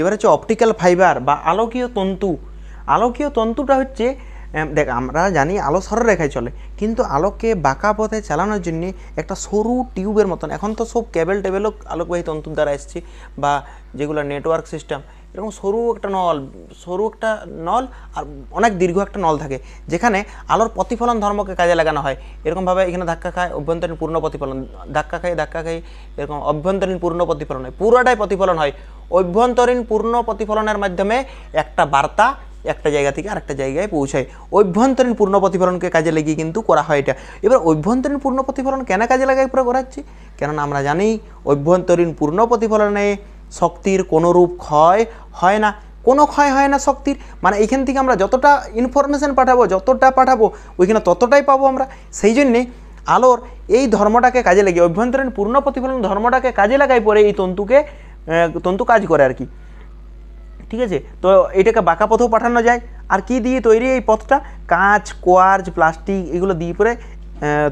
এবার হচ্ছে optical fibre বা আলোকীয় তন্তু। আলোকীয় তন্তুটা হচ্ছে দেখ, আমরা জানি আলো সরলরেখায় চলে, কিন্তু আলোকে বাঁকা পথে চালানোর জন্য একটা সরু টিউবের মতন, এখন তো সব কেবল টেবেলও আলোকবাহী তন্তুর দ্বারা এসছে বা যেগুলো নেটওয়ার্ক সিস্টেম এরকম সরু একটা নল, সরু একটা নল আর অনেক দীর্ঘ একটা নল থাকে, যেখানে আলোর প্রতিফলন ধর্মকে কাজে লাগানো হয়। এরকমভাবে এখানে ধাক্কা খায় অভ্যন্তরীণ পূর্ণ প্রতিফলন, ধাক্কা খায় ধাক্কা খায়, এরকম অভ্যন্তরীণ পূর্ণ প্রতিফলন হয়, পুরোটাই প্রতিফলন হয়। অভ্যন্তরীণ পূর্ণ প্রতিফলনের মাধ্যমে একটা বার্তা একটা জায়গা থেকে আরেকটা জায়গায় পৌঁছায়। অভ্যন্তরীণ পূর্ণ প্রতিফলনকে কাজে লাগিয়ে কিন্তু করা হয় এটা। এবার অভ্যন্তরীণ পূর্ণ প্রতিফলন কেন কাজে লাগাই পুরো করাচ্ছি কেননা আমরা জানি অভ্যন্তরীণ পূর্ণ প্রতিফলনে শক্তির কোনো রূপ ক্ষয় হয় না। কোনো ক্ষয় হয় না শক্তির। মানে এইখান থেকে আমরা যতটা ইনফরমেশন পাঠাবো, যতটা পাঠাবো, ওইখানে ততটাই পাবো আমরা। সেই জন্যে আলোর এই ধর্মটাকে কাজে লাগিয়ে, অভ্যন্তরীণ পূর্ণ প্রতিফলন ধর্মটাকে কাজে লাগাই পরে এই তন্তুকে তন্তু কাজ করে আর কি। ঠিক আছে? তো এটাকে বাঁকা পথেও পাঠানো যায়। আর কি দিয়ে তৈরি এই পথটা? কাঁচ কোয়ার্জ প্লাস্টিক এগুলো দিয়ে পরে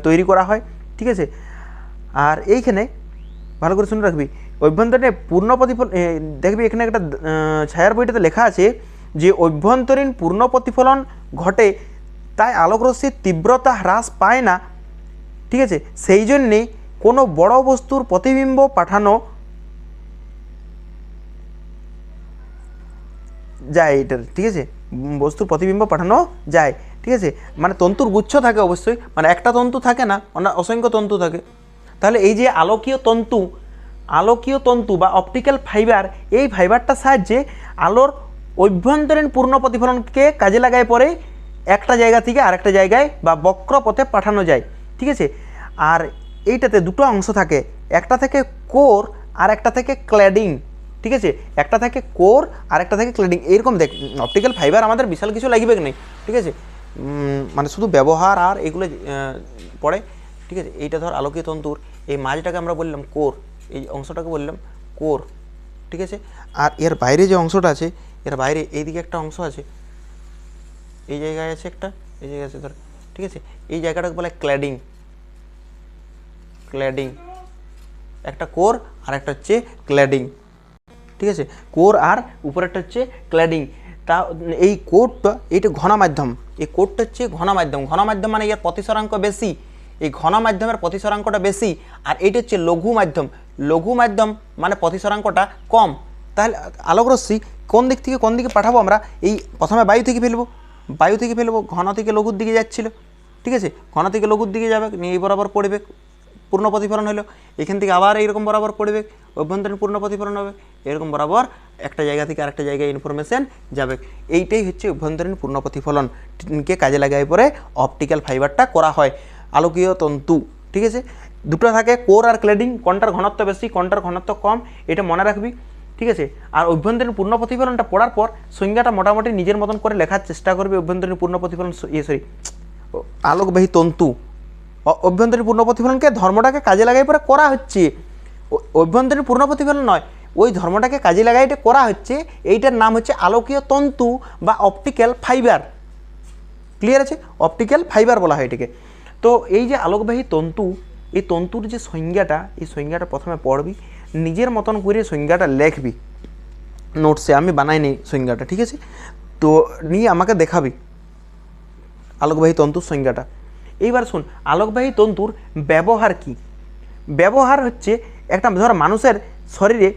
তৈরি করা হয়। ঠিক আছে? আর এইখানে ভালো করে শুনে রাখবি অভ্যন্তরীণে পূর্ণ প্রতিফলন এ, দেখবি এখানে একটা ছায়ার বইটাতে লেখা আছে যে অভ্যন্তরীণ পূর্ণ প্রতিফলন ঘটে তাই আলোকরশ্মির তীব্রতা হ্রাস পায় না। ঠিক আছে? সেই জন্যে কোনো বড় বস্তুর প্রতিবিম্ব পাঠানো যায় এটার, ঠিক আছে? বস্তুর প্রতিবিম্ব পাঠানো যায়, ঠিক আছে? মানে তন্তুর গুচ্ছ থাকে অবশ্যই মানে একটা তন্তু থাকে না অনা- অসংখ্য তন্তু থাকে। তাহলে এই যে আলোকীয় তন্তু আলোকীয় তন্তু বা অপটিক্যাল ফাইবার এই ফাইবারটার সাহায্যে আলোর অভ্যন্তরীণ পূর্ণ প্রতিফলনকে কাজে লাগায় পরে একটা জায়গা থেকে আরেকটা জায়গায় বা বক্র পথে পাঠানো যায়, ঠিক আছে? আর এইটাতে দুটো অংশ থাকে, একটা থেকে কোর আর একটা থেকে ক্ল্যাডিং ঠিক আছে? একটা থাকে কোর আর একটা থাকে ক্লেডিং। এইরকম দেখ অপটিক্যাল ফাইবার আমাদের বিশাল কিছু লাগবে নেই, ঠিক আছে? মানে শুধু ব্যবহার আর এগুলো পড়ে, ঠিক আছে? এইটা ধর আলোকীয় তন্তুর, এই মাঝটাকে আমরা বললাম কোর, এই অংশটাকে বললাম কোর, ঠিক আছে? আর এর বাইরে যে অংশটা আছে, এর বাইরে এইদিকে একটা অংশ আছে, এই জায়গায় আছে একটা, এই জায়গায় আছে ধর, ঠিক আছে? এই জায়গাটাকে বলে ক্ল্যাডিং ক্ল্যাডিং একটা কোর আর একটা হচ্ছে ক্ল্যাডিং ঠিক আছে? কোর আর উপরেরটা হচ্ছে ক্ল্যাডিং তা এই কোডটা, এইটা ঘন মাধ্যম এই কোডটা হচ্ছে ঘন মাধ্যম ঘন মাধ্যম মানে এর প্রতিসরাঙ্ক বেশি। এই ঘন মাধ্যমের প্রতিসরাঙ্কটা বেশি। আর এইটা হচ্ছে লঘু মাধ্যম লঘু মাধ্যম মানে প্রতিসরাঙ্কটা কম। তাহলে, আলোকরশ্মি, কোন দিক থেকে কোন দিকে পাঠাবো আমরা? এই প্রথমে বায়ু থেকে ফেলব। বায়ু থেকে ফেলব, ঘন থেকে লঘুর দিকে যাচ্ছিল। ঠিক আছে? ঘন থেকে লঘুর দিকে যাবে, নিয়ে বরাবর পড়বে। পূর্ণ প্রতিফলন হলো। এখান থেকে আবার এইরকম বরাবর পড়বে, অভ্যন্তরীণ পূর্ণ প্রতিফলন হবে। এরকম বরাবর একটা জায়গা থেকে আরেকটা জায়গায় ইনফরমেশন যাবে। এইটাই হচ্ছে অভ্যন্তরীণ পূর্ণ প্রতিফলন। কে কাজে লাগাই পরে অপটিক্যাল ফাইবারটা করা হয়। আলোকীয় তন্তু, ঠিক আছে? দুটো থাকে কোর আর ক্লেডিং কোনটার ঘনত্ব বেশি, কোনটার ঘনত্ব কম, এটা মনে রাখবি, ঠিক আছে? আর অভ্যন্তরীণ পূর্ণ প্রতিফলনটা পড়ার পর সংজ্ঞাটা মোটামুটি নিজের মতন করে লেখার চেষ্টা করবে অভ্যন্তরীণ পূর্ণ প্রতিফলন ইয়ে সরি আলোকবাহী তন্তু। অভ্যন্তরীণ পূর্ণ প্রতিফলনকে ধর্মটাকে কাজে লাগাই পরে করা হচ্ছে। অভ্যন্তরীণ পূর্ণ প্রতিফলন নয়, ওই ধর্মটাকে কাজে লাগাই এটা করা হচ্ছে, এইটার নাম হচ্ছে আলোকীয় তন্তু বা অপটিক্যাল ফাইবার। ক্লিয়ার আছে? অপটিক্যাল ফাইবার বলা হয় এটাকে। তো এই যে আলোকবাহী তন্তু, এই তন্তুর যে সংজ্ঞাটা, এই সংজ্ঞাটা প্রথমে পড়বি, নিজের মতন করে সংজ্ঞাটা লেখবি। নোটসে আমি বানাই বানাইনি সংজ্ঞাটা, ঠিক আছে? তো নিয়ে আমাকে দেখাবি। আলোকবাহী তন্তুর সংজ্ঞাটা। এইবার শুন, আলোকবাহী তন্তুর ব্যবহার কি? ব্যবহার হচ্ছে একটা, ধর মানুষের শরীরে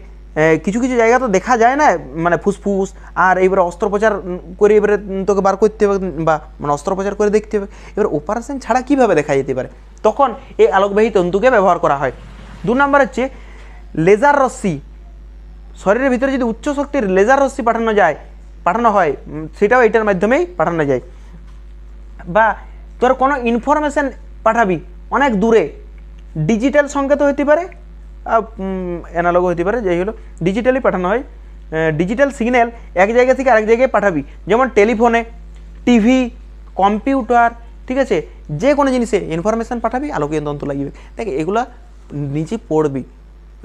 কিছু কিছু জায়গা তো দেখা যায় না মানে ফুসফুস, আর এবারে অস্ত্রোপচার করে এবারে তোকে বার করতে হবে, বা মানে অস্ত্রোপচার করে দেখতে হবে। এবার অপারেশন ছাড়া কীভাবে দেখা যেতে পারে? তখন এই আলোকবাহী তন্তুকে ব্যবহার করা হয়। দু নম্বর হচ্ছে লেজার রশ্মি। শরীরের ভিতরে যদি উচ্চ শক্তির লেজার রশ্মি পাঠানো যায়, পাঠানো হয় সেটাও এটার মাধ্যমেই পাঠানো যায়। বা তোর কোনো ইনফরমেশন পাঠাবি, অনেক দূরে। ডিজিটাল সংকেত হতে পারে অ্যানালগও হতে পারে, যাই হলো ডিজিটালি পাঠানো হয়। ডিজিটাল সিগন্যাল এক জায়গা থেকে আরেক জায়গায় পাঠাবি। যেমন টেলিফোনে টিভি কম্পিউটার ঠিক আছে? যে কোনো জিনিসে ইনফরমেশান পাঠাবি, আলোকীয় তন্ত্র লাগবে। দেখ, এগুলা নিজে পড়বি।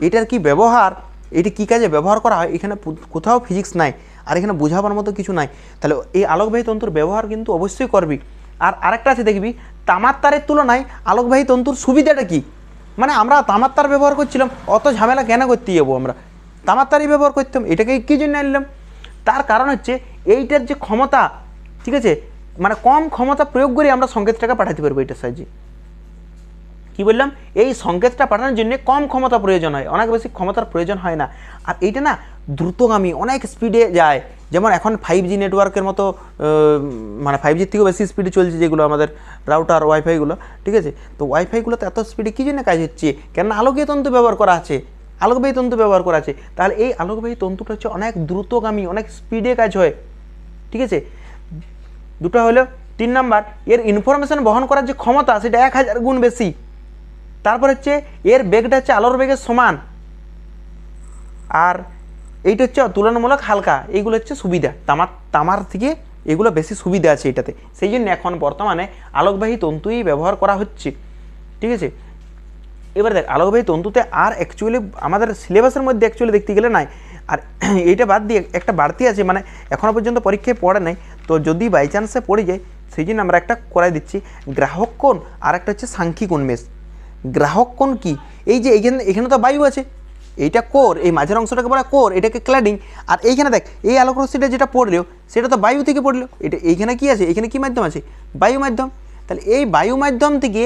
এটার কি ব্যবহার? এটি কী কাজে ব্যবহার করা হয়? এখানে কোথাও ফিজিক্স নাই, আর এখানে বোঝাবার মতো কিছু নাই। তাহলে এই আলোকবাহী তন্তুর ব্যবহার কিন্তু অবশ্যই করবি। আর আরেকটা আছে, দেখবি তামার তারের তুলনায় আলোকবাহী তন্তুর সুবিধাটা কি? মানে আমরা তামার তার ব্যবহার করছিলাম, অত ঝামেলা কেন করতে যাব আমরা? তামার তারই ব্যবহার করতাম এটাকে কী জন্য আনলাম? তার কারণ হচ্ছে, এইটার যে ক্ষমতা, ঠিক আছে মানে কম ক্ষমতা প্রয়োগ করে আমরা সংকেতটাকে পাঠাতে পারব এটার সাহায্যে। কি বললাম? এই সংকেতটা পাঠানোর জন্য কম ক্ষমতা প্রয়োজন হয়, অনেক বেশি ক্ষমতার প্রয়োজন হয় না। আর এইটা না, দ্রুতগামী, অনেক স্পিডে যায়। যেমন এখন ফাইভ জি নেটওয়ার্কের মতো মানে ফাইভ জির থেকেও বেশি স্পিডে চলছে যেগুলো আমাদের রাউটার ওয়াইফাইগুলো ঠিক আছে? তো ওয়াইফাইগুলোতে এত স্পিডে কী জন্য কাজ হচ্ছে? কেননা আলোকীয় তন্তু ব্যবহার করা আছে। আলোকবাহী তন্তু ব্যবহার করা আছে। তাহলে এই আলোকবাহী তন্তুটা হচ্ছে অনেক দ্রুতগামী, অনেক স্পিডে কাজ হয়। ঠিক আছে? দুটো হলো, তিন নাম্বার, এর ইনফরমেশন বহন করার যে ক্ষমতা, সেটা এক হাজার গুণ বেশি। তারপর হচ্ছে, এর বেগটা হচ্ছে আলোর বেগের সমান। আর এইটা হচ্ছে তুলনামূলক হালকা, এইগুলো হচ্ছে সুবিধা। তামার তামার থেকে এগুলো বেশি সুবিধা আছে এটাতে। সেই জন্য এখন বর্তমানে আলোকবাহী তন্তুই ব্যবহার করা হচ্ছে। ঠিক আছে? এবার দেখ, আলোকবাহী তন্তুতে আর অ্যাকচুয়ালি আমাদের সিলেবাসের মধ্যে অ্যাকচুয়ালি দেখতে গেলে নাই। আর এইটা বাদ দিয়ে একটা বাড়তি আছে মানে এখনও পর্যন্ত পরীক্ষায় পড়ে নাই। তো যদি বাই চান্সে পড়ে যায়, সেই জন্য আমরা একটা করাই দিচ্ছি। গ্রাহক কোণ আর একটা হচ্ছে সাংখ্যিক উন্মেষ। গ্রাহক কোণ কি? এই যে এইখানে এখানে তো বায়ু আছে। এইটা কোর, এই মাঝের অংশটাকে বলা কোর, এটাকে ক্ল্যাডিং আর এইখানে দেখ, এই আলোক রশ্মিটা যেটা পড়লেও সেটা তো বায়ু থেকে পড়ল। এটা এইখানে কি আছে? এখানে কি মাধ্যম আছে? বায়ু মাধ্যম। তাহলে এই বায়ু মাধ্যম থেকে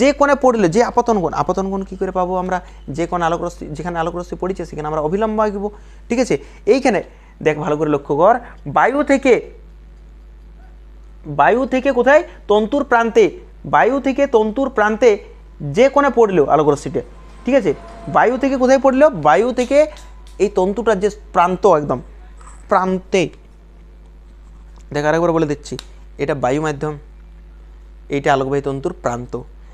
যে কোণে পড়ল, যে আপতন কোণ আপতন কোণ কী করে পাবো আমরা? যে কোণ আলোক রশ্মি যেখানে আলোক রশ্মি পড়েছে, সেখানে আমরা অবিলম্ব আঁকবো। ঠিক আছে? এইখানে দেখ, ভালো করে লক্ষ্য কর। বায়ু থেকে বায়ু থেকে কোথায়? তন্তুর প্রান্তে। বায়ু থেকে তন্তুর প্রান্তে যে কোণে পড়ল আলোক রশ্মিটা ঠিক আছে? বায়ু থেকে কোথায় পড়ল বায়ু থেকে এই তন্তুটার যে প্রান্ত একদম, প্রান্তে। দেখ আরেকবার বলে দিচ্ছি, এটা বায়ু মাধ্যম এইটা আলোকবাহী তন্তুর প্রান্ত।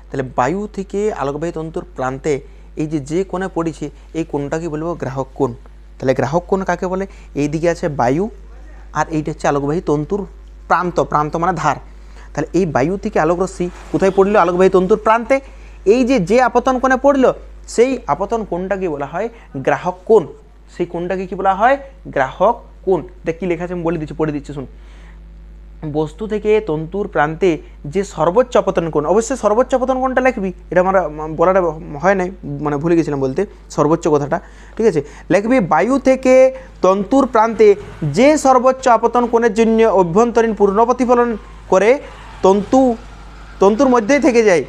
তাহলে বায়ু থেকে আলোকবাহী তন্তুর প্রান্তে এই যে যে কোণে পড়েছে, এই কোণটাকে বলব? গ্রাহক কোণ। তাহলে গ্রাহক কোণ কাকে বলে? এই দিকে আছে বায়ু, আর এইটা হচ্ছে আলোকবাহী তন্তুর প্রান্ত। প্রান্ত মানে ধার। তাহলে এই বায়ু থেকে আলোকরশ্মি কোথায় পড়ল? আলোকবাহী তন্তুর প্রান্তে। এই যে যে আপতন কোণে পড়ল সেই আপতন কোণটাকে বলা হয়? গ্রাহক কোণ। সেই কোণটাকে কি বলা হয়? গ্রাহক কোণ। দেখ কি লেখা আছে? আমি বলে দিচ্ছি, পড়ে দিচ্ছি, শুন। বস্তু থেকে তন্তুর প্রান্তে যে সর্বোচ্চ আপতন কোণ, অবশ্যই সর্বোচ্চ আপতন কোণটা লিখবি। এটা আমার বলাটা হয় নাই মানে ভুলে গেছিলাম বলতে, সর্বোচ্চ কথাটা, ঠিক আছে? লিখবি, বায়ু থেকে তন্তুর প্রান্তে যে সর্বোচ্চ আপতন কোণের জন্য অভ্যন্তরীণ পূর্ণ প্রতিফলন করে তন্তু, তন্তুর মধ্যেই থেকে যায়।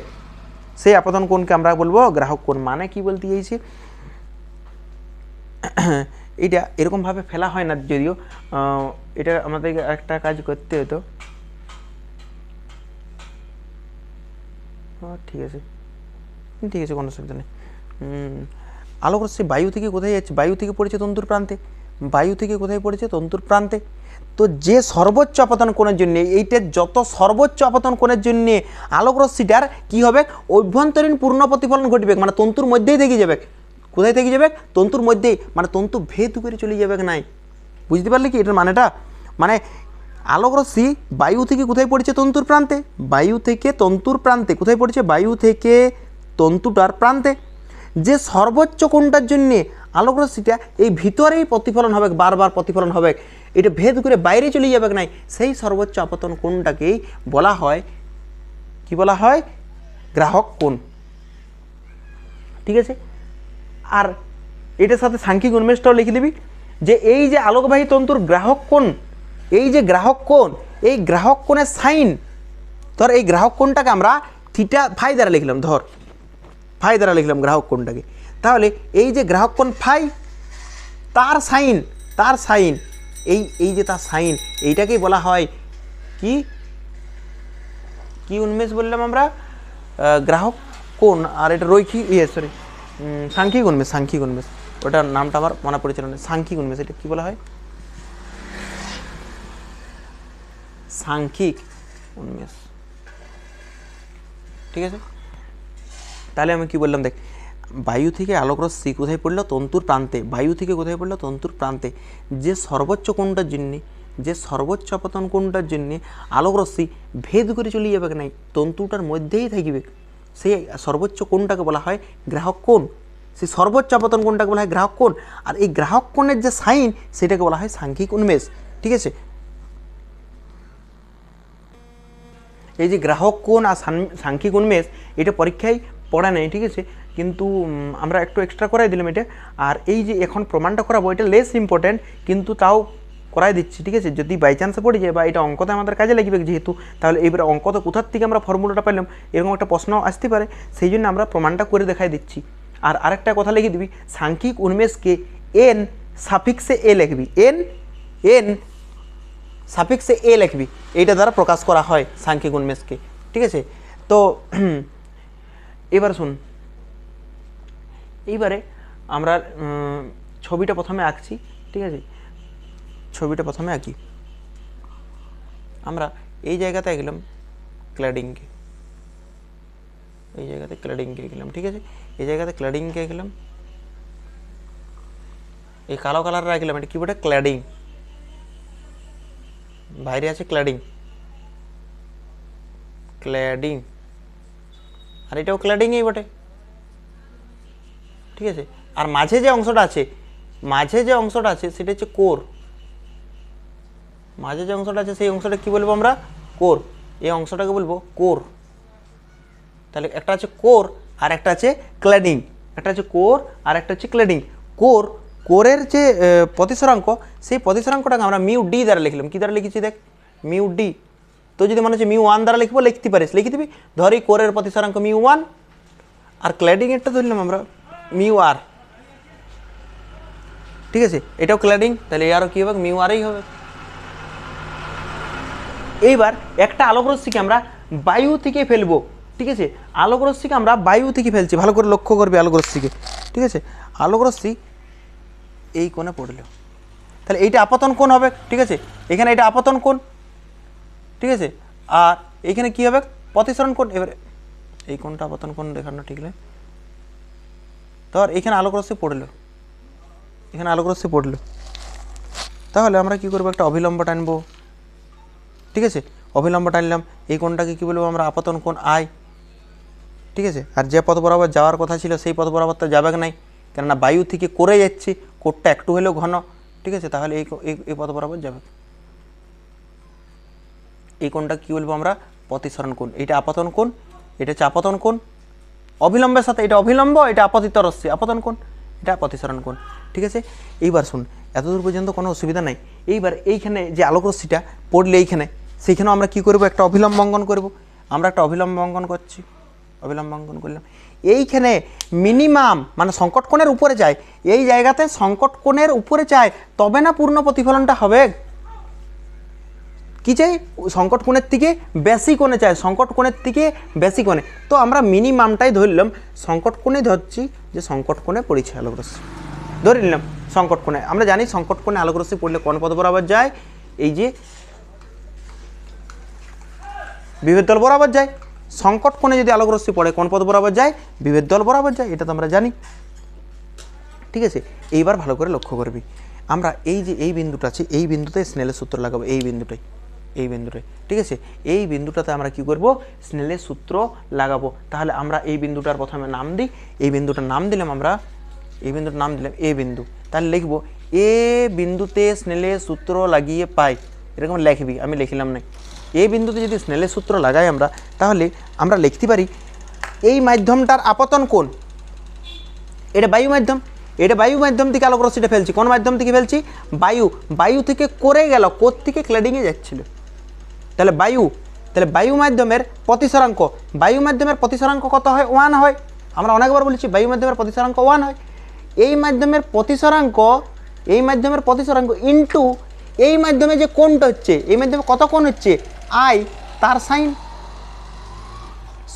সেই আপতন কোণকে আমরা বলব? গ্রাহক কোণ মানে কি বলতে চাইছি? এইটা এরকমভাবে ফেলা হয় না যদিও। এটা আমাদেরকে একটা কাজ করতে হতো। ঠিক আছে। ঠিক আছে, কোনো অসুবিধা নেই। আলোক রশ্মি বায়ু থেকে কোথায় যাচ্ছে? বায়ু থেকে পড়েছে তন্তুর প্রান্তে। বায়ু থেকে কোথায় পড়েছে? তন্তুর প্রান্তে। তো যে সর্বোচ্চ আপতন কোণের জন্য, এইটার যত সর্বোচ্চ আপতন কোণের জন্য আলোক রশ্মিটার কী হবে? অভ্যন্তরীণ পূর্ণ প্রতিফলন ঘটবে মানে তন্তুর মধ্যেই থেকে যাবে। কোথায় থেকে যাবে? তন্তুর মধ্যেই মানে তন্তু ভেদ করে চলে যাবে নাই। বুঝতে পারলে কি এটার মানেটা? মানে আলোক রশ্মি বায়ু থেকে কোথায় পড়েছে? তন্তুর প্রান্তে। বায়ু থেকে তন্তুর প্রান্তে। কোথায় পড়েছে? বায়ু থেকে তন্তুটার প্রান্তে। যে সর্বোচ্চ কোণটার জন্যে আলোক রশ্মিটা এই ভিতরেই প্রতিফলন হবে, বারবার প্রতিফলন হবে। এটা ভেদ করে বাইরে চলে যাবে নাই? সেই সর্বোচ্চ আপতন কোণটাকেই বলা হয়? কি বলা হয়? গ্রাহক কোণ ঠিক আছে? আর এটার সাথে সাংখ্যিক উন্মেষটাও লিখে দিবি যে এই যে আলোকবাহী তন্তুর গ্রাহক কোণ এই যে গ্রাহক কোণ এই গ্রাহক কোণের সাইন। ধর এই গ্রাহক কোণটাকে আমরা থিটা ফাই দ্বারা লিখলাম, ধর। ফাই দ্বারা লিখলাম গ্রাহক কোণটাকে। তাহলে এই যে গ্রাহক কোণ ফাই, তার সাইন তার সাইন এই এই যে তার সাইন, এইটাকেই বলা হয় কি? কি উন্মেষ বললাম আমরা? গ্রাহক কোন আর এটা রৈখিক ইয়ে সরি সাংখ্যিক উন্মেষ সাংখ্যিক উন্মেষ। ওটার নামটা আমার মনে পড়েছিল না। সাংখ্যিক উন্মেষ, এটা কি বলা হয়? সাংখ্যিক উন্মেষ। ঠিক আছে? তাহলে আমি কি বললাম, দেখ বায়ু থেকে আলোকরশ্মি কোথায় পড়ল? তন্তুর প্রান্তে। বায়ু থেকে কোথায় পড়ল? তন্তুর প্রান্তে। যে সর্বোচ্চ কোণটার জন্যে, যে সর্বোচ্চ আপতন কোণটার জন্যে আলোকরশ্মি ভেদ করে চলে যাবে নাই? তন্তুটার মধ্যেই থাকবে। সেই সর্বোচ্চ কোণটাকে বলা হয় গ্রাহক কোণ। সেই সর্বোচ্চ আপতন কোণটাকে বলা হয় গ্রাহক কোণ। আর এই গ্রাহক কোণের যে সাইন, সেটাকে বলা হয় সাংখ্যিক উন্মেষ। ঠিক আছে? এই যে গ্রাহক কোণ আর সাংখ্যিক উন্মেষ, এটা পরীক্ষায় পড়া নেই। ঠিক আছে? কিন্তু আমরা একটু এক্সট্রা করাই দিলাম এটা। আর এই যে এখন প্রমাণটা করাবো, এটা লেস ইম্পর্ট্যান্ট কিন্তু তাও করাই দিচ্ছি, ঠিক আছে? যদি বাই চান্সে পড়ে যায় বা এটা অঙ্কতে আমাদের কাজে লাগবে যেহেতু, তাহলে এবারে অঙ্কতে কোথার থেকে আমরা ফর্মুলাটা পেলাম, এরকম একটা প্রশ্ন আসতে পারে। সেই জন্য আমরা প্রমাণটা করে দেখাই দিচ্ছি। আর আরেকটা কথা লিখে দিবি, সাংখ্যিক উন্মেষকে এন সাফিক্সে এ লিখবি। এন এন সাফিক্সে এ লিখবি। এইটা দ্বারা প্রকাশ করা হয় সাংখ্যিক উন্মেষকে ঠিক আছে? তো, এবার শুন। এইবারে আমরা ছবিটা প্রথমে আঁকছি, ঠিক আছে? ছবিটা প্রথমে আঁকি। আমরা এই জায়গাতে গেলাম ক্ল্যাডিংকে এই জায়গাতে ক্ল্যাডিংকে গেলাম ঠিক আছে? এই জায়গাতে ক্ল্যাডিংকে গেলাম এই কালো কালার রাখলাম এটা কি বলে ক্ল্যাডিং বাইরে আছে ক্ল্যাডিং ক্ল্যাডিং আর এটাও ক্ল্যাডিংই বটে। ঠিক আছে? আর মাঝে যে অংশটা আছে, মাঝে যে অংশটা আছে, সেটা হচ্ছে কোর। মাঝে যে অংশটা আছে, সেই অংশটা কি বলব আমরা? কোর। এই অংশটাকে বলব কোর। তাহলে একটা আছে কোর, আর একটা আছে ক্ল্যাডিং। একটা আছে কোর, আর একটা হচ্ছে ক্ল্যাডিং। কোর, কোরের যে প্রতিসরাঙ্ক, সেই প্রতিসরাঙ্কটাকে আমরা মিউ ডি দ্বারা লিখলাম। কি দ্বারা লিখেছি দেখ? Mu D. তো যদি মনে হচ্ছে মিউ ওয়ান দ্বারা লিখব, লিখতে পারিস। লিখে দিবি? ধর কোরের প্রতিসরাঙ্ক মিউ ওয়ান, আর ক্ল্যাডিং এরটা ধরলাম আমরা। মিউ আর ঠিক আছে? এটাও ক্ল্যাডিং তাহলে আরও কী হবে? মিউ আরই হবে। এইবার একটা আলোক রশ্মিকে আমরা বায়ু থেকে ফেলব। ঠিক আছে? আলোক রশ্মিকে আমরা বায়ু থেকে ফেলছি। ভালো করে লক্ষ্য করবে আলোক রশ্মিকে ঠিক আছে? আলোক রশ্মি এই কোণে পড়ল। তাহলে এইটা আপতন কোণ হবে। ঠিক আছে? এখানে এটা আপতন কোণ। ঠিক আছে? আর এইখানে কি হবে? প্রতিসরণ কোণ। এবারে এই কোণটা আপতন কোণ দেখানো ঠিক নয়। ধর এখানে আলোক রশ্মি পড়ল। এখানে আলোক রশ্মি পড়ল। তাহলে আমরা কি করব? একটা অবিলম্ব টানবো। ঠিক আছে? অবিলম্ব টানলাম। এই কোণটাকে কী বলব? আমরা আপাতন কোণ আয় ঠিক আছে? আর যে পথ বরাবর যাওয়ার কথা ছিল, সেই পথ বরাবর তো যাবে নাই। কেননা বায়ু থেকে করে যাচ্ছি কোটটা একটু হলেও ঘন। ঠিক আছে? তাহলে এই এই- পথ বরাবর যাবে। এই কোণটা কী বলব আমরা? প্রতিসরণ কোণ। এটা আপাতন কোণ, এটা চাপাতন কোণ অবিলম্বের সাথে, এটা অবিলম্ব, এটা আপতিত রশ্মি। আপতন কোণ, এটা প্রতিসরণ কোণ। ঠিক আছে? এইবার শুন এতদূর পর্যন্ত কোনো অসুবিধা নাই। এইবার এইখানে যে আলোক রশ্মিটা পড়লে এইখানে, সেইখানেও আমরা কি করব? একটা অবিলম্ব অঙ্কন করব। আমরা একটা অবিলম্ব অঙ্কন করছি। অবিলম্ব অঙ্কন করলাম। এইখানে মিনিমাম মানে সংকট কোণের উপরে যায়, এই জায়গাতে সংকট কোণের উপরে যায়, তবে না পূর্ণ প্রতিফলনটা হবে? কি চাই? সংকট কোণের থেকে বেশি কোণে চাই। সংকট কোণের থেকে বেশি কোণে। তো আমরা মিনিমামটাই ধরলাম সংকট কোণে ধরছি যে সংকট কোণে পড়েছে আলোক ধরে নিলাম সংকট কোণে। আমরা জানি সংকট কোণে আলোক পড়লে কোন পদ বরাবর যায়? এই যে বিভেদ দল বরাবর যায়। সংকট কোণে যদি আলোক পড়ে, কোন পদ বরাবর যায়? বিভেদ দল বরাবর যায়। এটা তো আমরা জানি। ঠিক আছে? এইবার ভালো করে লক্ষ্য করবি। আমরা এই যে এই বিন্দুটা আছে, এই বিন্দুতে স্নেলের সূত্র লাগাবো। এই বিন্দুটাই। এই বিন্দুটাই ঠিক আছে? এই বিন্দুটাতে আমরা কি করব? স্নেলের সূত্র লাগাবো। তাহলে আমরা এই বিন্দুটার প্রথমে নাম দিই। এই বিন্দুটার নাম দিলাম আমরা, এই বিন্দুটার নাম দিলাম এ বিন্দু। তাহলে লিখব, এ বিন্দুতে স্নেলের সূত্র লাগিয়ে পাই। এরকম লিখবি, আমি লিখলাম না এ বিন্দুতে যদি স্নেলের সূত্র লাগাই আমরা, তাহলে আমরা লিখতে পারি, এই মাধ্যমটার আপতন কোন এটা বায়ু মাধ্যম, এটা বায়ু মাধ্যম থেকে আলোক রশ্মিটা ফেলছি। কোন মাধ্যম থেকে ফেলছি? বায়ু। বায়ু থেকে করে গেল কোর থেকে ক্লেডিংয়ে যাচ্ছিল? তাহলে বায়ু তাহলে বায়ু মাধ্যমের প্রতিসরাঙ্ক, বায়ু মাধ্যমের প্রতিসরাঙ্ক কত হয়? ওয়ান হয়। আমরা অনেকবার বলেছি বায়ু মাধ্যমের প্রতিসরাঙ্ক ওয়ান হয়। এই মাধ্যমের প্রতিসরাঙ্ক, এই মাধ্যমের প্রতিসরাঙ্ক ইনটু এই মাধ্যমে যে কোণটা হচ্ছে, এই মাধ্যমে কত কোণ হচ্ছে? আই তার সাইন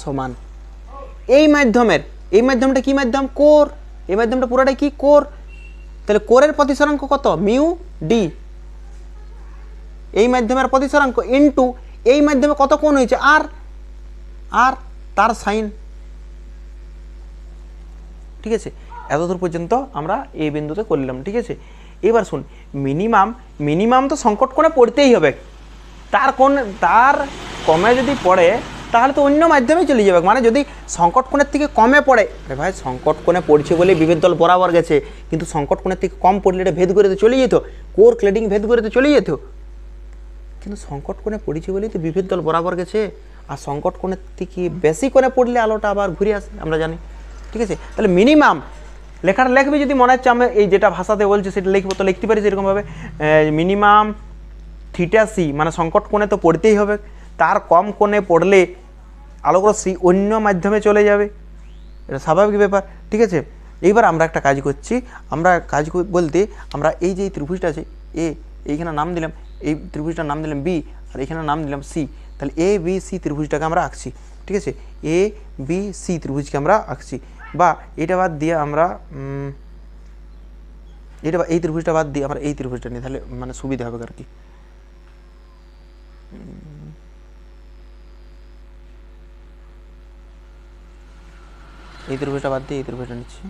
সমান। এই মাধ্যমের, এই মাধ্যমটা কি মাধ্যম? কোর। এই মাধ্যমটা পুরোটাই কি? কোর। তাহলে কোরের প্রতিসরাঙ্ক কত? মিউ ডি এই মাধ্যমের প্রতিসরাঙ্ক ইনটু এই মাধ্যমে কত কোণ হয়েছে? আর আর তার সাইন। ঠিক আছে? এতদূর পর্যন্ত আমরা এই বিন্দুতে করলাম, ঠিক আছে? এবার শুন মিনিমাম মিনিমাম তো সংকট কোণে পড়তেই হবে। তার কোন তার কমে যদি পড়ে, তাহলে তো অন্য মাধ্যমে চলে যাবে। মানে যদি সংকট কোণের থেকে কমে পড়ে, আরে ভাই, সংকট কোণে পড়ছে বলে বিভেদ দল বরাবর গেছে। কিন্তু সংকট কোণের থেকে কম পড়লে এটা ভেদ করে তো চলে যেত। কোর ক্লেডিং ভেদ করে তো চলে যেত। কিন্তু সংকট কোণে পড়েছে বলেই তো বিভেদ দল বরাবর গেছে। আর সংকট কোণের থেকে বেশি কোণে পড়লে আলোটা আবার ঘুরে আসে, আমরা জানি। ঠিক আছে? তাহলে মিনিমাম লেখাটা লিখবি যদি মনে হচ্ছে আমি এই যেটা ভাষাতে বলছি সেটা লিখব, তো লিখতে পারি এরকমভাবে মিনিমাম থিটা সি মানে সংকট কোণে তো পড়তেই হবে। তার কম কোণে পড়লে আলোকরশ্মি অন্য মাধ্যমে চলে যাবে। এটা স্বাভাবিক ব্যাপার, ঠিক আছে? এইবার আমরা একটা কাজ করছি। আমরা কাজ বলতে আমরা এই যে ত্রিভুজটা আছে, এ, এইখানে নাম দিলাম এই ত্রিভুজটার নাম দিলাম বি আর এখানে নাম দিলাম সি তাহলে এ বি সি ত্রিভুজটাকে আমরা আঁকছি, ঠিক আছে? এ বি সি ত্রিভুজকে আমরা আঁকছি। বা এটা বাদ দিয়ে আমরা এটা এই ত্রিভুজটা বাদ দিয়ে আমরা এই ত্রিভুজটা নিই, তাহলে মানে সুবিধা হবে আর কি। এই ত্রিভুজটা বাদ দিয়ে এই ত্রিভুজটা নিচ্ছি।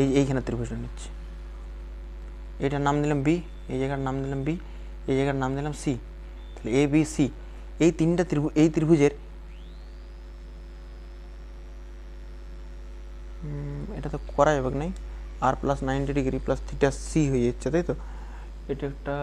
এই এইখানে ত্রিভুজটা নিচ্ছি। এটার নাম দিলাম বি এই জায়গার নাম দিলাম বি এই জায়গার নাম দিলাম সি তাহলে এ বি সি এই তিনটা ত্রিভুজ এই ত্রিভুজের এটা তো করা যাবে নাই? আর plus ninety degree plus theta C হয়ে যাচ্ছে, তাই তো? এটা একটা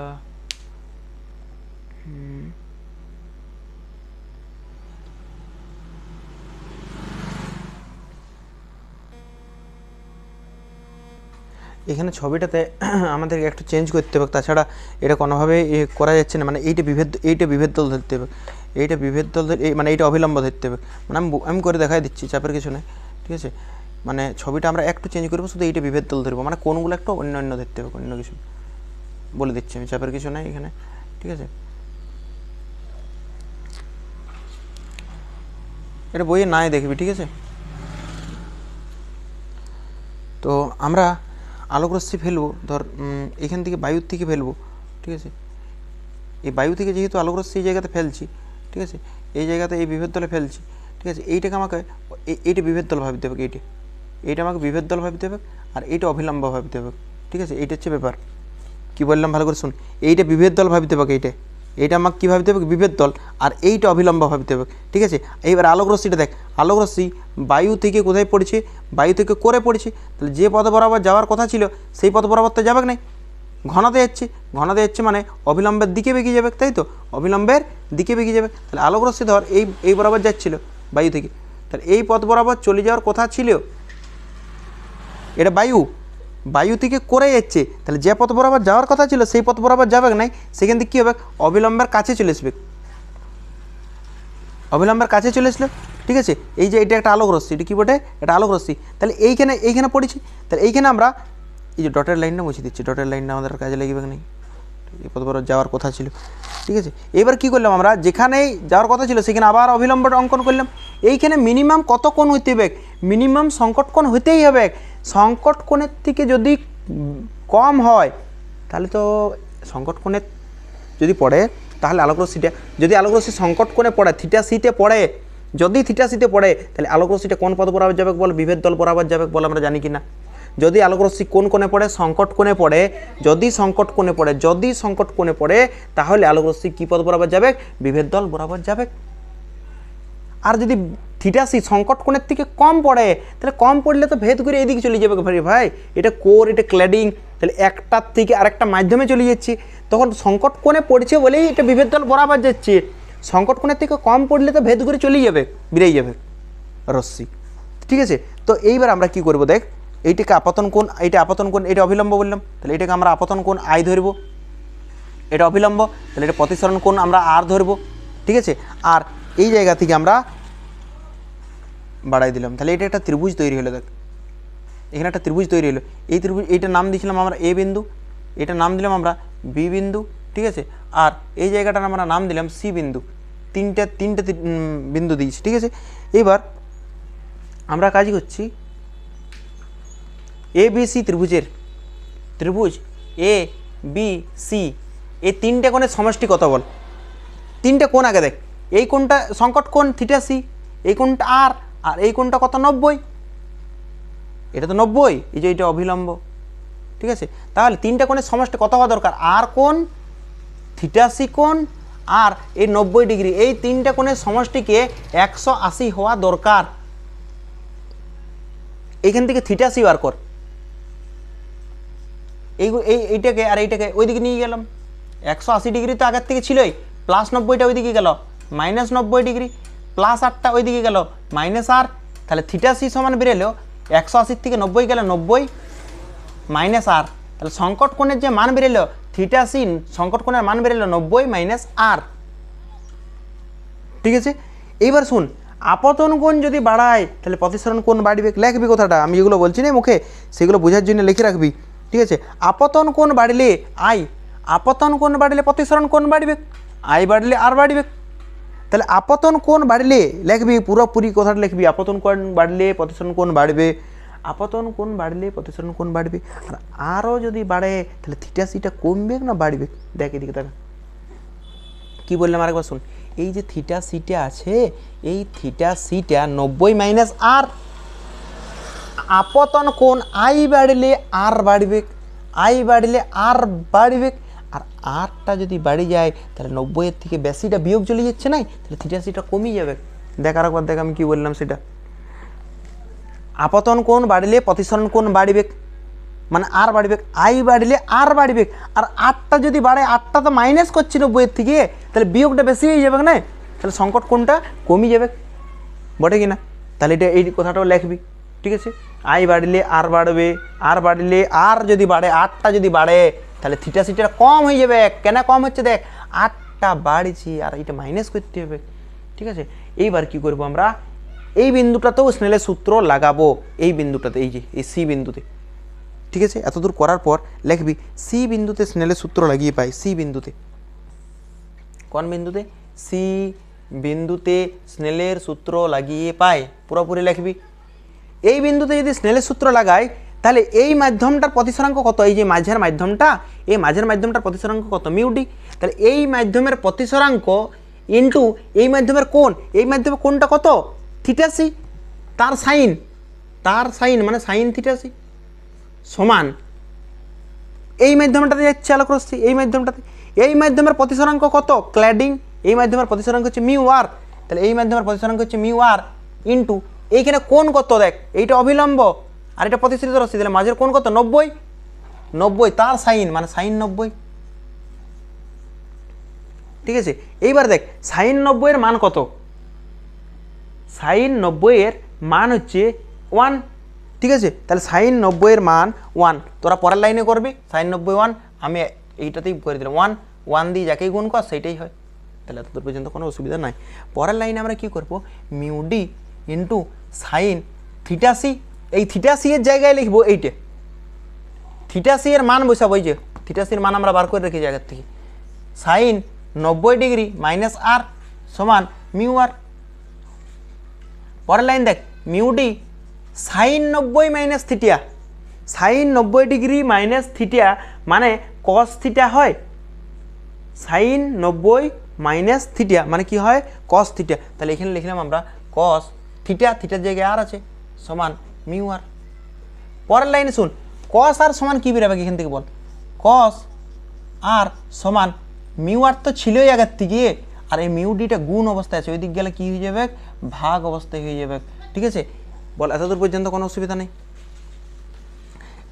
এখানে ছবিটাতে আমাদেরকে একটু চেঞ্জ করতে হবে। তাছাড়া এটা কোনোভাবে করা যাচ্ছে না। মানে এইটা বিভেদ এইটা বিভেদ দল ধরতে হবে। এইটা বিভেদ দল মানে এইটা অবিলম্ব ধরতে হবে। মানে আমি আমি করে দেখাই দিচ্ছি, চাপের কিছু নেই। ঠিক আছে? মানে ছবিটা আমরা একটু চেঞ্জ করব, শুধু এইটা বিভেদ দল ধরবো। মানে কোনগুলো একটু অন্য অন্য ধরতে হবে, অন্য কিছু। বলে দিচ্ছি আমি, চাপের কিছু নাই এখানে। ঠিক আছে? এটা বইয়ে নাই দেখবি, ঠিক আছে? তো আমরা আলোকরশ্মি ফেলব, ধর এখান থেকে বায়ুর থেকে ফেলব, ঠিক আছে? এই বায়ু থেকে যেহেতু আলোকরশ্মি এই জায়গাতে ফেলছি, ঠিক আছে? এই জায়গাতে এই বিভেদ দলে ফেলছি, ঠিক আছে? এইটাকে আমাকে এইটা বিভেদ দল ভাবতে হবে, এইটা। এইটা আমাকে বিভেদ দল ভাবতে হবে আর এইটা অভিলম্ব ভাবতে হবে, ঠিক আছে? এইটা হচ্ছে ব্যাপার। কী বললাম ভালো করে শুন? এইটা বিভেদ দল ভাবতে হবে, এইটা। এইটা আমাকে কী ভাবতে হবে? বিভেদ দল। আর এইটা অবিলম্ব ভাবতে হবে। ঠিক আছে? এইবার আলোকরশ্মিটা দেখ। আলোকরশ্মি বায়ু থেকে কোথায় পড়ছে? বায়ু থেকে করে পড়ছে। তাহলে যে পথ বরাবর যাওয়ার কথা ছিল, সেই পথ বরাবর তো যাবে নাই। ঘনাতে যাচ্ছে। ঘনাতে যাচ্ছে মানে অবিলম্বের দিকে বেরিয়ে যাবে, তাই তো? অবিলম্বের দিকে বেরিয়ে যাবে। তাহলে আলোকরশ্মি ধর, এই এই বরাবর যাচ্ছিল বায়ু থেকে। তাহলে এই পথ বরাবর চলে যাওয়ার কথা ছিল, এটা বায়ু। বায়ু থেকে করে যাচ্ছে। তাহলে যে পথ বরাবর যাওয়ার কথা ছিল, সেই পথ বরাবর যাবে নাই? সেখান থেকে কী হবে? অবিলম্বের কাছে চলে আসবে। অবিলম্বের কাছে চলে আসলো। ঠিক আছে? এই যে এটা একটা আলোক রশ্মি। এটা কী বটে? এটা আলোক রশ্মি। তাহলে এইখানে এইখানে পড়েছি। তাহলে এইখানে আমরা এই যে ডটের লাইনটা মুছে দিচ্ছি। ডটের লাইনটা আমাদের কাজে লাগবে না এই পথ বরাবর যাওয়ার কথা ছিল। ঠিক আছে? এবার কি করলাম আমরা? যেখানেই যাওয়ার কথা ছিল, সেখানে আবার অবিলম্বটা অঙ্কন করলাম। এইখানে মিনিমাম কত কোণ হইতে হবে? মিনিমাম সংকট কোণ হইতেই হবে। সংকট কোণের থেকে যদি কম হয়, তাহলে তো সংকট কোণের যদি পড়ে, তাহলে আলোকরশ্মিটা যদি আলোকরশ্মি সংকট কোণে পড়ে, থিটা সিতে পড়ে, যদি থিটা সিতে পড়ে, তাহলে আলোকরশ্মিটা কোন পদ বরাবর যাবে বল? বিভেদ দল বরাবর যাবে বলে আমরা জানি কি না যদি আলোকরশ্মি কোন কোণে পড়ে? সংকট কোণে পড়ে, যদি সংকট কোণে পড়ে, যদি সংকট কোণে পড়ে, তাহলে আলোকরশ্মি কী পদ বরাবর যাবে? বিভেদ দল বরাবর যাবে। আর যদি থিটাসি সংকট কোণের থেকে কম পড়ে, তাহলে কম পড়লে তো ভেদ করে এদিকে চলে যাবে ভাই ভাই। এটা কোর, এটা ক্ল্যাডিং তাহলে একটার থেকে আরেকটা মাধ্যমে চলে যাচ্ছে। তখন সংকট কোণে পড়ছে বলেই এটা বিভেদ দল বরাবর যাচ্ছে। সংকট কোণের থেকে কম পড়লে তো ভেদ করে চলে যাবে বেরিয়ে যাবে রশ্মি। ঠিক আছে? তো এইবার আমরা কি করব দেখ, এইটাকে আপতন কোণ, এইটা আপতন কোণ, এটা অবিলম্ব বললাম। তাহলে এটাকে আমরা আপতন কোণ আই ধরবো। এটা অবিলম্ব, তাহলে এটা প্রতিসরণ কোণ আমরা আর ধরবো। ঠিক আছে? আর এই জায়গা থেকে আমরা বাড়াই দিলাম। তাহলে এটা একটা ত্রিভুজ তৈরি হলো, দেখ। এখানে একটা ত্রিভুজ তৈরি হলো। এই ত্রিভুজ, এইটার নাম দিয়েছিলাম আমরা এ বিন্দু এটা নাম দিলাম আমরা বি বিন্দু, ঠিক আছে? আর এই জায়গাটার আমরা নাম দিলাম সি বিন্দু। তিনটা, তিনটে বিন্দু দিয়েছি, ঠিক আছে? এবার আমরা কাজ করছি এ বি সি ত্রিভুজের। ত্রিভুজ এ বি সি এই তিনটে কোণের সমষ্টি কত বল? তিনটে কোণ আগে দেখ। এই কোণটা সংকট কোণ থিটা সি। এই কোণটা আর? আর এই কোণটা কত? নব্বই। এটা তো নব্বই, এই যে এটা অবিলম্ব ঠিক আছে? তাহলে তিনটে কোণের সমষ্টি কত হওয়া দরকার? আর কোণ? থিটা সি কোণ? আর এই নব্বই ডিগ্রি, এই তিনটে কোণের সমষ্টিকে একশো আশি হওয়া দরকার। এইখান থেকে থিটা সি বার কর। এই এইটাকে আর এইটাকে ওইদিকে নিয়ে গেলাম। একশো আশি ডিগ্রি তো আগের থেকে ছিলই, প্লাস নব্বইটা ওইদিকে গেল। মাইনাস নব্বই ডিগ্রি প্লাস আটটা ওইদিকে গেল মাইনাস আর তাহলে থিটা সি সমান বেরোলো, একশো আশির থেকে নব্বই গেলে নব্বই মাইনাস আর তাহলে সংকট কোণের যে মান বেরোলো থিটা সিন সংকট কোণের মান বেরোলো নব্বই মাইনাস আর ঠিক আছে? এইবার শুন, আপতন কোণ যদি বাড়ায়, তাহলে প্রতিসরণ কোণ বাড়বে, লেখবি কথাটা, আমি যেগুলো বলছি না মুখে, সেগুলো বোঝার জন্য লিখে রাখবি। ঠিক আছে? আপতন কোণ বাড়লে আই আপতন কোণ বাড়লে প্রতিসরণ কোণ বাড়বে আই বাড়লে আর বাড়বে। তাহলে আপতন কোণ বাড়লে লেখবি পুরোপুরি কথাটা লিখবি, আপতন কোণ বাড়লে প্রতিসরণ কোণ বাড়বে, আপতন কোণ বাড়লে প্রতিসরণ কোণ বাড়বে, আর আরও যদি বাড়ে, তাহলে থিটা সিটা কমবে না বাড়বে? দেখ এদিকে দেখা কি বললাম আরেকবার শুন, এই যে থিটা সিটা আছে, এই থিটা সিটা নব্বই মাইনাস আর আপতন কোণ আই বাড়লে আর বাড়বে আই বাড়লে আর বাড়বে আর আটটা যদি বাড়ি যায়, তাহলে নব্বইয়ের থেকে বেশিটা বিয়োগ চলে যাচ্ছে নাই, তাহলে থিটা সিটা কমিয়ে যাবে। দেখ আর একবার দেখ আমি কী বললাম সেটা। আপতন কোণ বাড়লে প্রতিসরণ কোণ বাড়বে। মানে আর বাড়বে, আই বাড়লে আর বাড়বে। আর আটটা যদি বাড়ে, আটটা তো মাইনাস করছি নব্বইয়ের থেকে, তাহলে বিয়োগটা বেশি হয়ে যাবে না তাহলে সংকট কোনটা কমে যাবে। বটে কি না? তাহলে এটা এই কথাটাও লেখবি, ঠিক আছে? আই বাড়লে আর বাড়বে, আর বাড়লে আর যদি বাড়ে, আটটা যদি বাড়ে তাহলে থিটা সিটা কম হয়ে যাবে, কেন কম হচ্ছে দেখ? আটটা বাড়ছি আর এটা মাইনাস করতে হবে, ঠিক আছে? এইবার কি করব আমরা? এই বিন্দুটাতেও স্নেলের সূত্র লাগাবো, এই বিন্দুটাতে, এই যে, এই সি বিন্দুতে, ঠিক আছে? এতদূর করার পর লিখবি সি বিন্দুতে স্নেলের সূত্র লাগিয়ে পাই সি বিন্দুতে। কোন বিন্দুতে? সি বিন্দুতে স্নেলের সূত্র লাগিয়ে পাই, পুরোপুরি লিখবি। এই বিন্দুতে যদি স্নেলের সূত্র লাগাই তাহলে এই মাধ্যমটার প্রতিসরাঙ্ক কত? এই যে মাঝের মাধ্যমটা, এই মাঝের মাধ্যমটার প্রতিসরাঙ্ক কত? মিউডি তাহলে এই মাধ্যমের প্রতিসরাঙ্ক ইন্টু এই মাধ্যমের কোন এই মাধ্যমের কোনটা কত? থিটাসি তার সাইন তার সাইন মানে সাইন থিটাসি সমান এই মাধ্যমটাতে যাচ্ছে আলোক রশ্মি এই মাধ্যমটাতে। এই মাধ্যমের প্রতিসরাঙ্ক কত? ক্ল্যাডিং। এই মাধ্যমের প্রতিসরাঙ্ক হচ্ছে মিউ আর। তাহলে এই মাধ্যমের প্রতিসরাঙ্ক হচ্ছে মিউ আর ইন্টু। এইখানে কোন কত দেখ? এইটা অবিলম্ব। আর এটা প্রতিশ্রিত রশ্মি তাহলে মাঝের কোন কত? নব্বই? নব্বই, তার সাইন মানে সাইন নব্বই। ঠিক আছে? এইবার দেখ, সাইন নব্বইয়ের মান কত? সাইন নব্বইয়ের মান হচ্ছে ওয়ান। ঠিক আছে? তাহলে সাইন নব্বইয়ের মান ওয়ান। তোরা পরের লাইনে করবি, সাইন নব্বই ওয়ান, আমি এইটাতেই করে দিলাম। ওয়ান ওয়ান দিয়ে যাকেই গুণ কর, সেইটাই হয়। তাহলে এতদূর পর্যন্ত কোনো অসুবিধা নাই। পরের লাইনে আমরা কি করব? Mu D into sine theta C এই থিটাসি এর জায়গায় লিখব এইটে। থিটাসি এর মান বসাবো এই যে থিটাসির মান আমরা বার করে রেখে জায়গার থেকে। সাইন নব্বই ডিগ্রি মাইনাস আর সমান মিউ আর পরের লাইন দেখ মিউডি সাইন নব্বই মাইনাস থিটিয়া সাইন নব্বই ডিগ্রি মাইনাস থিটিয়া মানে কস থিটা হয়। সাইন নব্বই মাইনাস থিটিয়া মানে কি হয়? কস থিটা তাহলে এখানে লিখলাম আমরা কস থিটা থিটার জায়গায় আর আছে, সমান মিউ আর পরের লাইনে শুন, কস আর সমান কী বেরোবে এখান থেকে বল? কস আর সমান মিউ আর তো ছিলই আগের থেকে। আর এই মিউ ডিটা গুণ অবস্থায় আছে। ওই দিক গেলে কী হয়ে যাবে? ভাগ অবস্থায় হয়ে যাবে। ঠিক আছে? বল, এতদূর পর্যন্ত কোনো অসুবিধা নেই।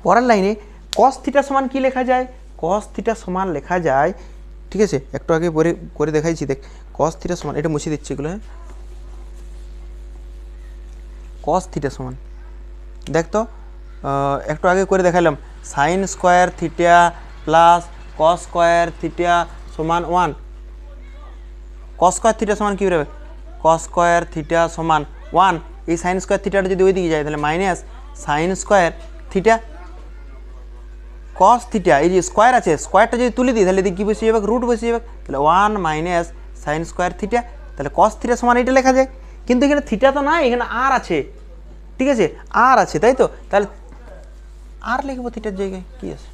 পরের লাইনে কস থিটা সমান কি লেখা যায়? কস থিটা সমান লেখা যায়, ঠিক আছে? একটু আগে পরে করে দেখাইছি, দেখ। কস থিটা সমান, এটা মুছে দিচ্ছি এগুলো হ্যাঁ? কস থিটা সমান। দেখ তো একটু আগে করে দেখালাম sine square theta plus cos square theta সমান ওয়ান কস স্কোয়ার থিটা সমান কী বেরোবে কস স্কোয়ার থিটা সমান ওয়ান এই সাইন স্কোয়ার থিটাটা যদি ওই দিকে যায়, তাহলে minus sine square theta cos theta এই যে স্কোয়ার আছে স্কোয়ারটা যদি তুলে দিই, তাহলে কী বসে যাবে? রুট বসে যাবে। তাহলে one minus sine square theta তাহলে কস থিটা সমান এটা লেখা যায়। কিন্তু এখানে থিটা তো নাই, এখানে আর আছে। ঠিক আছে? আর আছে, তাই তো? তাহলে আর লিখব থিটার জায়গায়, কি আছে?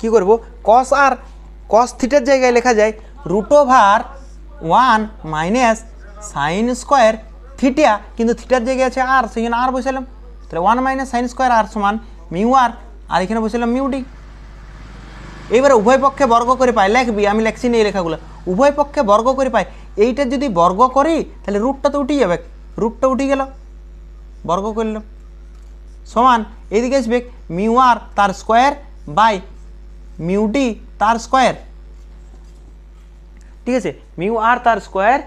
কি করব? কস আর কস থিটার জায়গায় লেখা যায় root over one minus sine square theta, কিন্তু থিটার জায়গায় আছে আর সেখানে আর বসালাম। তাহলে one minus sine square r সমান মিউ আর আর এখানে বসালাম মিউ ডি এবারে উভয় পক্ষে বর্গ করে পাই লেখবি, আমি লেখছি এই লেখাগুলো। উভয় পক্ষে বর্গ করে পাই এইটা যদি বর্গ করি, তাহলে রুটটা তো উঠে যাবে। রুটটা উঠে গেল। বর্গ করলাম। সমান এদিকে আসবে মিউ আর তার স্কোয়ার বাই মিউ ডি তার স্কোয়ার ঠিক আছে? মিউ আর তার স্কোয়ার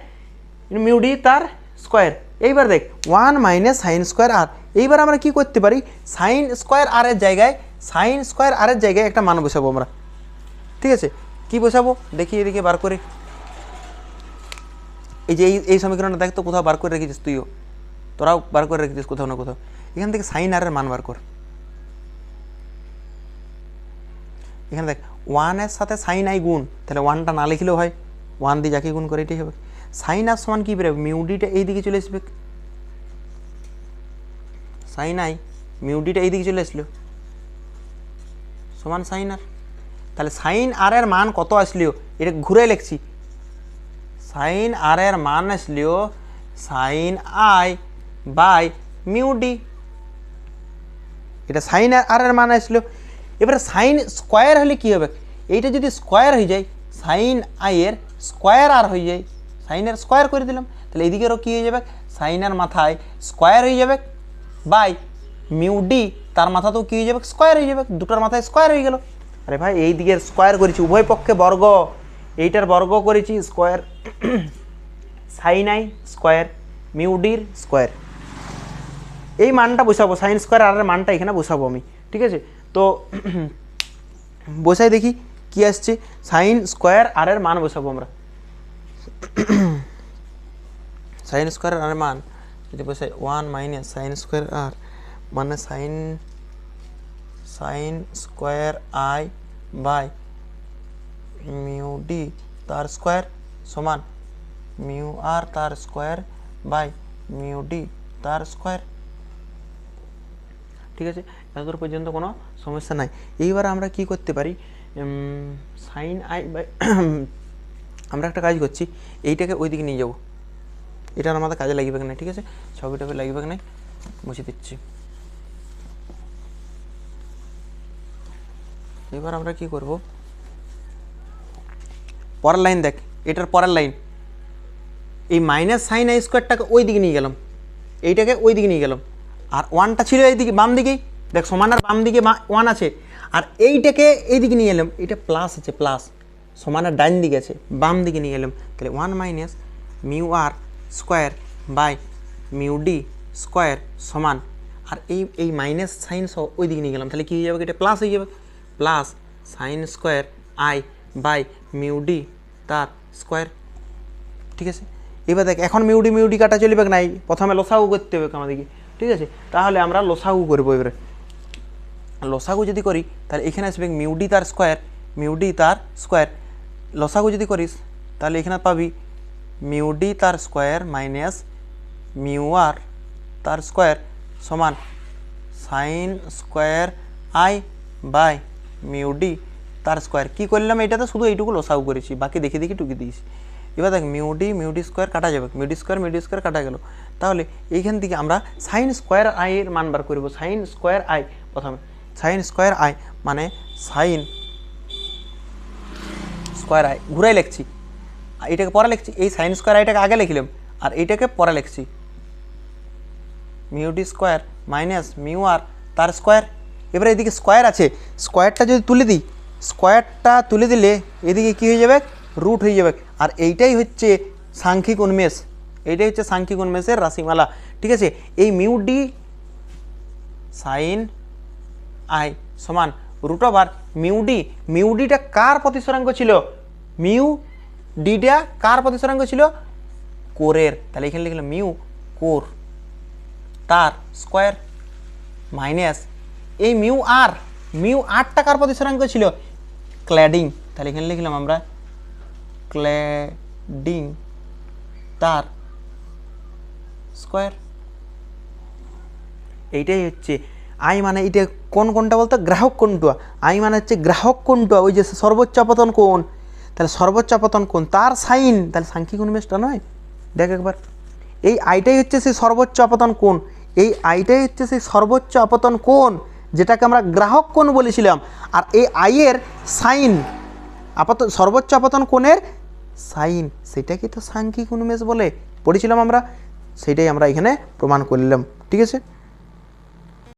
মিউ ডি তার স্কোয়ার এইবার দেখ one minus sine square r এইবার আমরা কি করতে পারি? সাইন স্কোয়ার আর এর জায়গায় সাইন স্কোয়ার আর এর জায়গায় একটা মান বসাবো আমরা। ঠিক আছে? কি বসাবো? দেখি এদিকে বার করে। এই যে এই এই সমীকরণটা দেখ তো কোথাও বার করে রেখেছিস তুইও। তোরাও বার করে রেখেছিস কোথাও না কোথাও। এখান থেকে সাইন আর এর মান বার কর। এখানে দেখ ওয়ানের সাথে সাইন আই গুণ, তাহলে ওয়ানটা না লিখলেও হয়। ওয়ান দিয়ে যাকে গুণ করে এটাই হবে। সাইন আর সমান কী বেরোবে? মিউডিটা এই দিকে চলে আসবে। সাইন আই মিউডিটা এই দিকে চলে আসলো। সমান সাইন আর তাহলে সাইন আর এর মান কত আসলিও, এটা ঘুরে লিখছি। সাইন আর এর মান আসলিও sine i by mu D এটা সাইন আর এর মান আসলো এবারে সাইন স্কোয়ার হলে কি হবে? এইটা যদি স্কোয়ার হয়ে যায় সাইন আই এর স্কোয়ার আর হয়ে যায় সাইনের স্কোয়ার করে দিলাম, তাহলে এইদিকেরও কী হয়ে যাবে? সাইনের মাথায় স্কোয়ার হয়ে যাবে বাই মিউ ডি তার মাথাতেও কী হয়ে যাবে? স্কোয়ার হয়ে যাবে, দুটোর মাথায় স্কোয়ার হয়ে গেল। আরে ভাই এই দিকের স্কোয়ার করেছি, উভয় পক্ষে বর্গ। এইটার বর্গ করেছি স্কোয়ার সাইন আই স্কোয়ার মিউডির স্কোয়ার। এই মানটা বসাবো, সাইন স্কোয়ার আর মানটা এখানে বসাবো আমি, ঠিক আছে? তো বসাই দেখি কি আসছে, সাইন স্কোয়ার আর এর মান বসাবো আমরা। সাইন স্কোয়ার আর মান, যদি বসাই one minus sine square r মানে sine sine square i by mu D তার স্কোয়ার সমান মিউ আর তার স্কোয়ার বাই মিউ ডি তার স্কোয়ার। ঠিক আছে? এতদূর পর্যন্ত কোনো সমস্যা নাই। এইবার আমরা কি করতে পারি? সাইন আই বাই আমরা একটা কাজ করছি, এইটাকে ওই দিকে নিয়ে যাব। এটা আমাদের কাজে লাগবে না ঠিক আছে? ছবিটাকে লাগবে না মুছে দিচ্ছি। এবার আমরা কি করব? পরের লাইন দেখ, এটার পরের লাইন। এই মাইনাস সাইন আই স্কোয়ারটাকে ওই দিকে নিয়ে গেলাম, এইটাকে ওই দিকে নিয়ে গেলাম। আর ওয়ানটা ছিল এইদিকে, বাম দিকেই দেখ, সমান আর বাম দিকে ওয়ান আছে। আর এইটাকে এইদিকে নিয়ে এলাম, এটা প্লাস আছে প্লাস সমান আর ডাইন দিকে আছে, বাম দিকে নিয়ে এলাম। তাহলে one minus mu r square by mu D square সমান। আর এই এই মাইনাস সাইন সহ ওই দিকে নিয়ে গেলাম। তাহলে কী হয়ে যাবে? এটা প্লাস হয়ে যাবে। Plus sine square i by mu D তার স্কোয়ার, ঠিক আছে? এবার দেখ, এখন মিউডি মিউডি কাটা চলবে নাই? প্রথমে লসাগু করতে হবে আমাদেরকে, ঠিক আছে? তাহলে আমরা লসাগু করব এবারে। লসাগু যদি করি, তাহলে এখানে আসবে মিউডি তার স্কোয়ার মিউডি তার স্কোয়ার। লসাগু যদি করিস, তাহলে এখানে পাবি মিউডি তার স্কোয়ার মাইনাস মিউ আর তার স্কোয়ার সমান sine square i by mu D তার স্কোয়ার কী করলাম? এটাতে শুধু এইটুকু লসাগু করেছি। বাকি দেখে দেখে টুকি দিয়েছি। এবার দেখ মিউডি মিউডি স্কোয়ার কাটা যাবে। মিউডি স্কোয়ার মিউডি স্কোয়ার কাটা গেল। তাহলে এইখান থেকে আমরা সাইন স্কোয়ার আই এর মান বার করব। সাইন স্কোয়ার আই প্রথমে। সাইন স্কোয়ার আই মানে সাইন স্কোয়ার আই ঘুরাই লিখছি। এটাকে পরে লিখছি। এই সাইন স্কোয়ার আইটাকে আগে লিখলাম। আর এইটাকে পরে লিখছি। মিউডি স্কোয়ার মাইনাস মিউ আর তার স্কোয়ার এবারে এদিকে স্কোয়ার আছে। স্কোয়ারটা যদি তুলে দিই স্কোয়ারটা তুলে দিলে এদিকে কী হয়ে যাবে? রুট হয়ে যাবে। আর এইটাই হচ্ছে সাংখ্যিক উন্মেষ। এইটাই হচ্ছে সাংখ্যিক উন্মেষের রাশিমালা। ঠিক আছে? এই মিউ ডি সাইন আই সমান রুট ওভার মিউডি মিউডিটা কার প্রতিসরাঙ্ক ছিল? মিউ ডিটা কার প্রতিসরাঙ্ক ছিল? কোরের। তাহলে এখানে লিখলাম মিউ কোর তার স্কোয়ার মাইনাস এই মিউ আর, মিউ আটটা কার প্রতিসরাঙ্ক ছিল? ক্ল্যাডিং। তাহলে এখানে লিখলাম আমরা ক্ল্যাডিং তার স্কোয়ার। এইটাই হচ্ছে, আই মানে এটা কোন কোনটা বলতো? গ্রাহক কোনটা আই মানে হচ্ছে গ্রাহক কোনটা ওই যে সর্বোচ্চ আপতন কোন তাহলে সর্বোচ্চ আপতন কোন তার সাইন। তাহলে সাংখ্যিক উন্মেষটা নয়? দেখ একবার। এই আইটাই হচ্ছে সেই সর্বোচ্চ আপতন কোন এই আইটাই হচ্ছে সেই সর্বোচ্চ আপতন কোন যেটাকে আমরা গ্রাহক কোণ বলেছিলাম। আর এই আইয়ের সাইন, আপাত, সর্বোচ্চ আপাতন কোণের সাইন সেটাকে তো সাংখ্যিক উন্মেষ বলে পড়েছিলাম আমরা? সেটাই আমরা এখানে প্রমাণ করলাম ঠিক আছে?